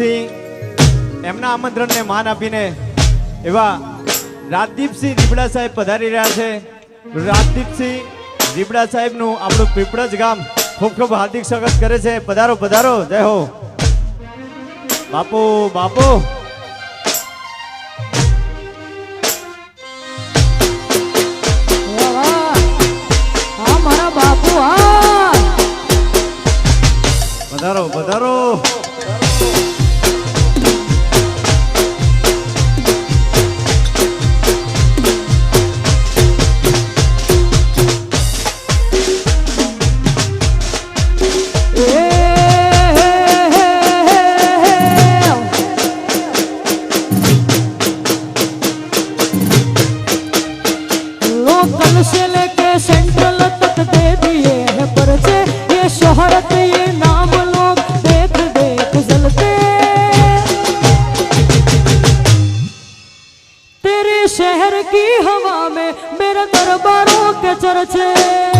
રાજદીપસિંહ એમના આમંત્રણને માન આપીને એવા રાજદીપસિંહ રીબડા સાહેબ પધારી રહ્યા છે. રાજદીપસિંહ રીબડા સાહેબનું આપણું પીપળજ ગામ ખૂબ ખૂબ હાર્દિક સ્વાગત કરે છે. પધારો પધારો. જય હો. બાપુ બાપુ. Dorothy.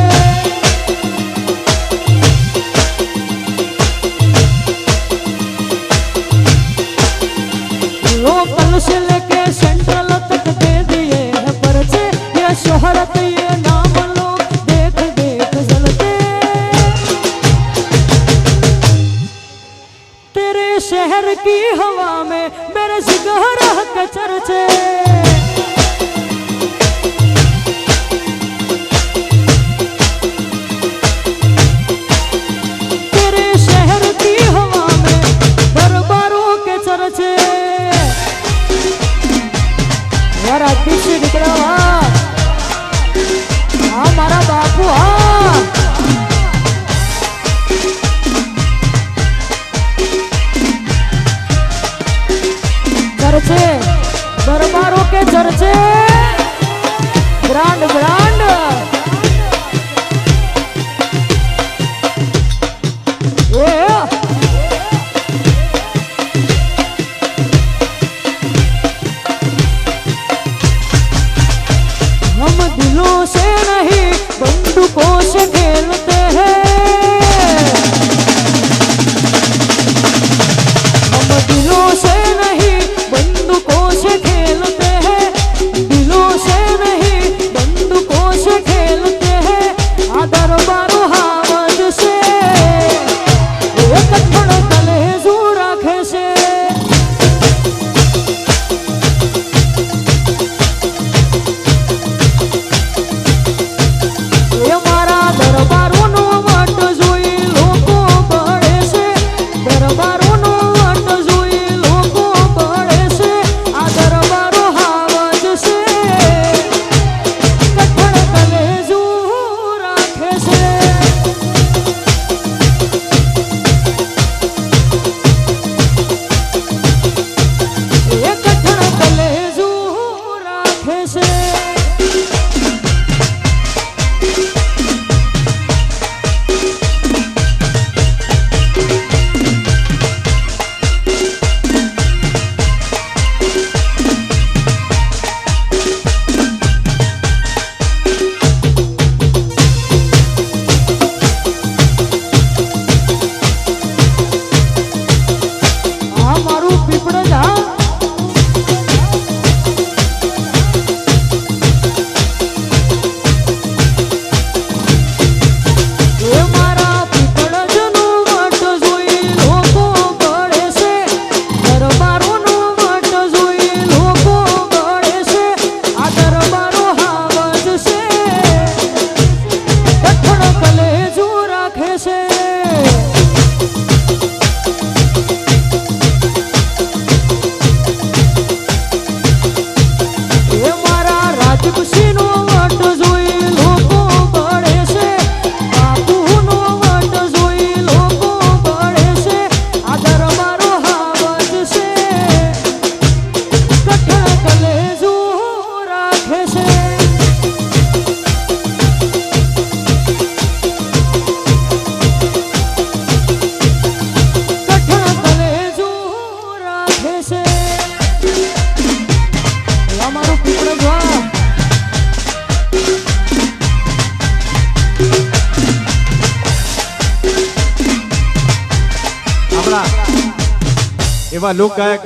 એવા લોકગાયક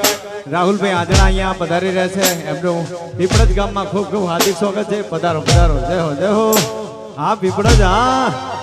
રાહુલભાઈ આદરા અહીંયા પધારી રહ્યા છે. એમનું પીપળજ ગામમાં ખૂબ ખૂબ હાર્દિક સ્વાગત છે. પધારો પધારો. જય હો જય હો. હા પીપળજ હા.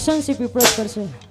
અમારા કિશનસિંહ પીપળજ કરશે.